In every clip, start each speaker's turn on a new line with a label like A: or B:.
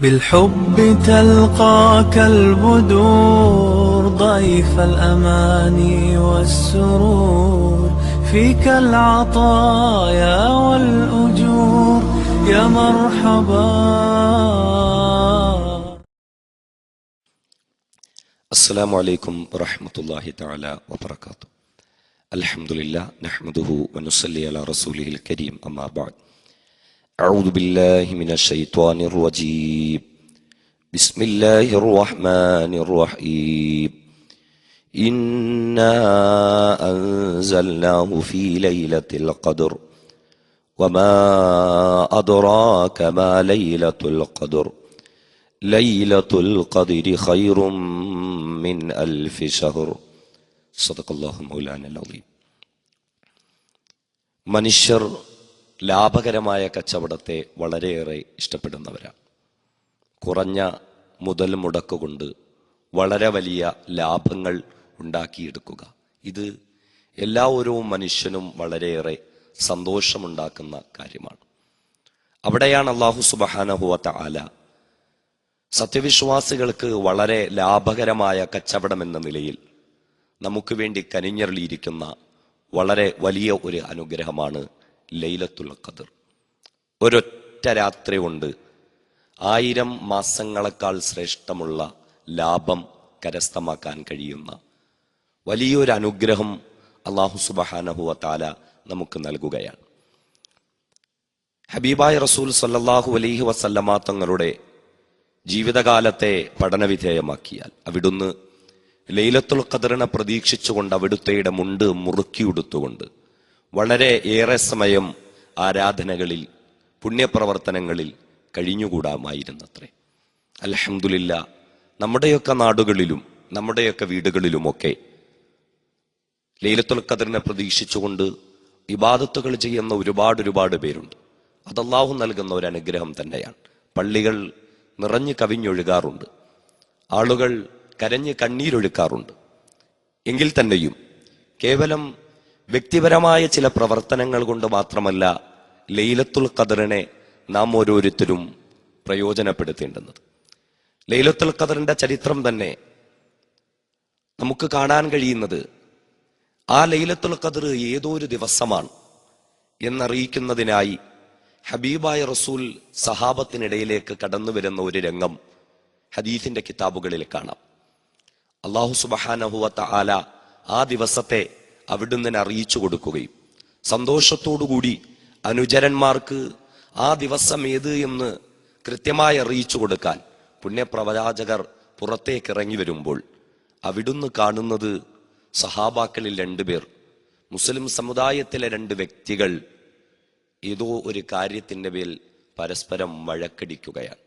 A: بالحب تلقاك البدور ضيف الأماني والسرور فيك العطايا والأجور يا مرحبا.
B: السلام عليكم ورحمة الله تعالى وبركاته. الحمد لله نحمده ونصلي على رسوله الكريم أما بعد. أعوذ بالله من الشيطان الرجيم بسم الله الرحمن الرحيم إنا أنزلناه في ليلة القدر وما أدراك ما ليلة القدر ليلة القدر خير من ألف شهر صدق الله مولانا العظيم മനുഷ്യർ ലാഭകരമായ കച്ചവടത്തെ വളരെയേറെ ഇഷ്ടപ്പെടുന്നവരാണ് കുറഞ്ഞ മുതൽ മുടക്കുകൊണ്ട് വളരെ വലിയ ലാഭങ്ങൾ ഉണ്ടാക്കിയെടുക്കുക. ഇത് എല്ലാ ഓരോ മനുഷ്യനും വളരെയേറെ സന്തോഷമുണ്ടാക്കുന്ന കാര്യമാണ്. അവിടെയാണ് അള്ളാഹു സുബഹാനഹുവത്ത ആല സത്യവിശ്വാസികൾക്ക് വളരെ ലാഭകരമായ കച്ചവടം എന്ന നിലയിൽ നമുക്ക് വേണ്ടി കനിഞ്ഞറിയിരിക്കുന്ന വളരെ വലിയ ഒരു അനുഗ്രഹമാണ് ലൈലത്തുൽ ഖദർ. ഒരൊറ്റ രാത്രി കൊണ്ട് ആയിരം മാസങ്ങളെക്കാൾ ശ്രേഷ്ഠമുള്ള ലാഭം കരസ്ഥമാക്കാൻ കഴിയുന്ന വലിയൊരു അനുഗ്രഹം അള്ളാഹു സുബഹാനഹുവ താല നമുക്ക് നൽകുകയാണ്. ഹബീബായ റസൂൽ സല്ലാഹു അലൈഹി വസല്ലമ തങ്ങളുടെ ജീവിതകാലത്തെ പഠനവിധേയമാക്കിയാൽ അവിടുന്ന് ലൈലത്തുൽ ഖദറിനെ പ്രതീക്ഷിച്ചുകൊണ്ട് അവിടുത്തെയുടെ മുണ്ട് മുറുക്കിയുടുത്തുകൊണ്ട് വളരെ ഏറെ സമയം ആരാധനകളിൽ പുണ്യപ്രവർത്തനങ്ങളിൽ കഴിഞ്ഞുകൂടാമായിരുന്നത്രേ. അലഹമുല്ല നമ്മുടെയൊക്കെ നാടുകളിലും നമ്മുടെയൊക്കെ വീടുകളിലുമൊക്കെ ലൈലത്തുൽ ഖദറിനെ പ്രതീക്ഷിച്ചുകൊണ്ട് ഇബാദത്തുകൾ ചെയ്യുന്ന ഒരുപാട് ഒരുപാട് പേരുണ്ട്. അതല്ലാഹു നൽകുന്ന ഒരു അനുഗ്രഹം തന്നെയാണ്. പള്ളികൾ നിറഞ്ഞു കവിഞ്ഞൊഴുകാറുണ്ട്. ആളുകൾ കരഞ്ഞ് കണ്ണീരൊഴുക്കാറുണ്ട്. എങ്കിൽ തന്നെയും കേവലം വ്യക്തിപരമായ ചില പ്രവർത്തനങ്ങൾ കൊണ്ട് മാത്രമല്ല ലൈലത്തുൽ ഖദറിനെ നാം ഓരോരുത്തരും പ്രയോജനപ്പെടുത്തേണ്ടുന്നത്. ലൈലത്തുൽ ഖദറിന്റെ ചരിത്രം തന്നെ നമുക്ക് കാണാൻ കഴിയുന്നത് ആ ലൈലത്തുൽ ഖദർ ഏതൊരു ദിവസമാണ് എന്നറിയിക്കുന്നതിനായി ഹബീബായ റസൂൽ സഹാബത്തിനിടയിലേക്ക് കടന്നു വരുന്ന ഒരു രംഗം ഹദീഫിന്റെ കിതാബുകളിൽ കാണാം. അള്ളാഹു സുബഹാനഹുവത്ത ആല ആ ദിവസത്തെ അവിടുന്ന് തന്നെ അറിയിച്ചു കൊടുക്കുകയും സന്തോഷത്തോടുകൂടി അനുചരന്മാർക്ക് ആ ദിവസം ഏത് എന്ന് കൃത്യമായി അറിയിച്ചു കൊടുക്കാൻ പുണ്യപ്രവാചകർ പുറത്തേക്ക് ഇറങ്ങി വരുമ്പോൾ അവിടുന്ന് കാണുന്നത് സഹാബാക്കളിൽ രണ്ടുപേർ മുസ്ലിം സമുദായത്തിലെ രണ്ട് വ്യക്തികൾ ഏതോ ഒരു കാര്യത്തിന്റെ പേരിൽ പരസ്പരം വഴക്കടിക്കുകയാണ്.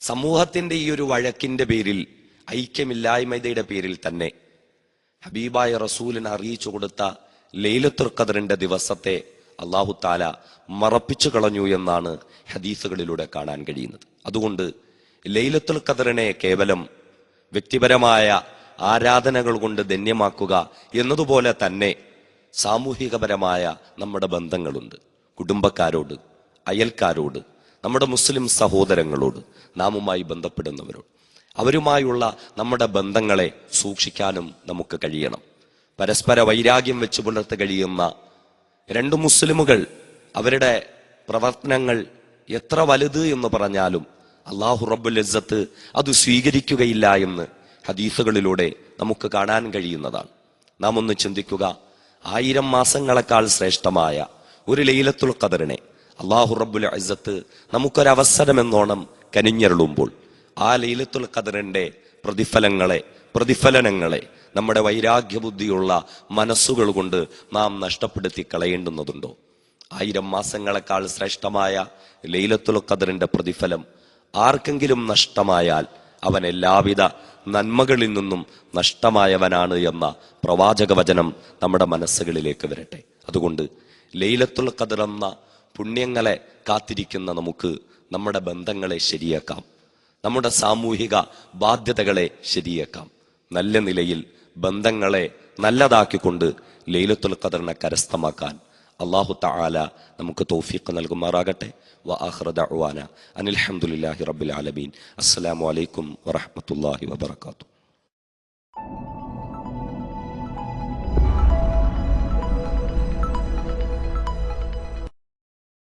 B: സമൂഹത്തിന്റെ ഈ ഒരു വഴക്കിന്റെ പേരിൽ ഐക്യമില്ലായ്മയുടെ പേരിൽ തന്നെ ഹബീബായ റസൂലിനെ അറിയിച്ചു കൊടുത്ത ലൈലത്തുൽ ഖദറിന്റെ ദിവസത്തെ അള്ളാഹു താല മറപ്പിച്ചു കളഞ്ഞു എന്നാണ് ഹദീസുകളിലൂടെ കാണാൻ കഴിയുന്നത്. അതുകൊണ്ട് ലൈലത്തുൽ ഖദറിനെ കേവലം വ്യക്തിപരമായ ആരാധനകൾ കൊണ്ട് ധന്യമാക്കുക എന്നതുപോലെ തന്നെ സാമൂഹികപരമായ നമ്മുടെ ബന്ധങ്ങളുണ്ട്. കുടുംബക്കാരോട് അയൽക്കാരോട് നമ്മുടെ മുസ്ലിം സഹോദരങ്ങളോട് നാമുമായി ബന്ധപ്പെടുന്നവരോട്. അവരുമായുള്ള നമ്മുടെ ബന്ധങ്ങളെ സൂക്ഷിക്കാനും നമുക്ക് കഴിയണം. പരസ്പര വൈരാഗ്യം വെച്ച് പുലർത്ത് കഴിയുന്ന രണ്ട് മുസ്ലിമുകൾ അവരുടെ പ്രവർത്തനങ്ങൾ എത്ര വലുത് എന്ന് പറഞ്ഞാലും അള്ളാഹു റബ്ബുൽ ഇസ്സത്ത് അത് സ്വീകരിക്കുകയില്ല എന്ന് ഹദീസുകളിലൂടെ നമുക്ക് കാണാൻ കഴിയുന്നതാണ്. നാം ഒന്ന് ചിന്തിക്കുക ആയിരം മാസങ്ങളെക്കാൾ ശ്രേഷ്ഠമായ ഒരു ലൈലത്തുൽ ഖദറിനെ അള്ളാഹു റബ്ബുൽ ഇസ്സത്ത് നമുക്കൊരവസരമെന്നോണം കനിഞ്ഞരുളുമ്പോൾ ആ ലൈലത്തുൽ ഖദറിന്റെ പ്രതിഫലങ്ങളെ പ്രതിഫലനങ്ങളെ നമ്മുടെ വൈരാഗ്യബുദ്ധിയുള്ള മനസ്സുകൾ കൊണ്ട് നാം നഷ്ടപ്പെടുത്തി കളയേണ്ടുന്നതുണ്ടോ ആയിരം മാസങ്ങളെക്കാൾ ശ്രേഷ്ഠമായ ലൈലത്തുൽ ഖദറിന്റെ പ്രതിഫലം ആർക്കെങ്കിലും നഷ്ടമായാൽ അവൻ എല്ലാവിധ നന്മകളിൽ നിന്നും നഷ്ടമായവനാണ് എന്ന പ്രവാചക വചനം നമ്മുടെ മനസ്സുകളിലേക്ക് വരട്ടെ. അതുകൊണ്ട് ലൈലത്തുൽ ഖദർ എന്ന പുണ്യങ്ങളെ കാത്തിരിക്കുന്ന നമുക്ക് നമ്മുടെ ബന്ധങ്ങളെ ശരിയാക്കാം. നമ്മുടെ സാമൂഹിക ബാധ്യതകളെ ശരിയാക്കാം. നല്ല നിലയിൽ ബന്ധങ്ങളെ നല്ലതാക്കിക്കൊണ്ട് ലൈലത്തുൽ ഖദറിനെ കരസ്ഥമാക്കാൻ അള്ളാഹു തആല നമുക്ക് തൗഫീഖ് നൽകുമാറാകട്ടെ. വ ആഖിറ ദഅ്വാന അനിൽ റബ്ബിൽ ആലമീൻ. അസ്സലാമു അലൈക്കും വറഹ്മത്തുള്ളാഹി വബറകാതുഹു.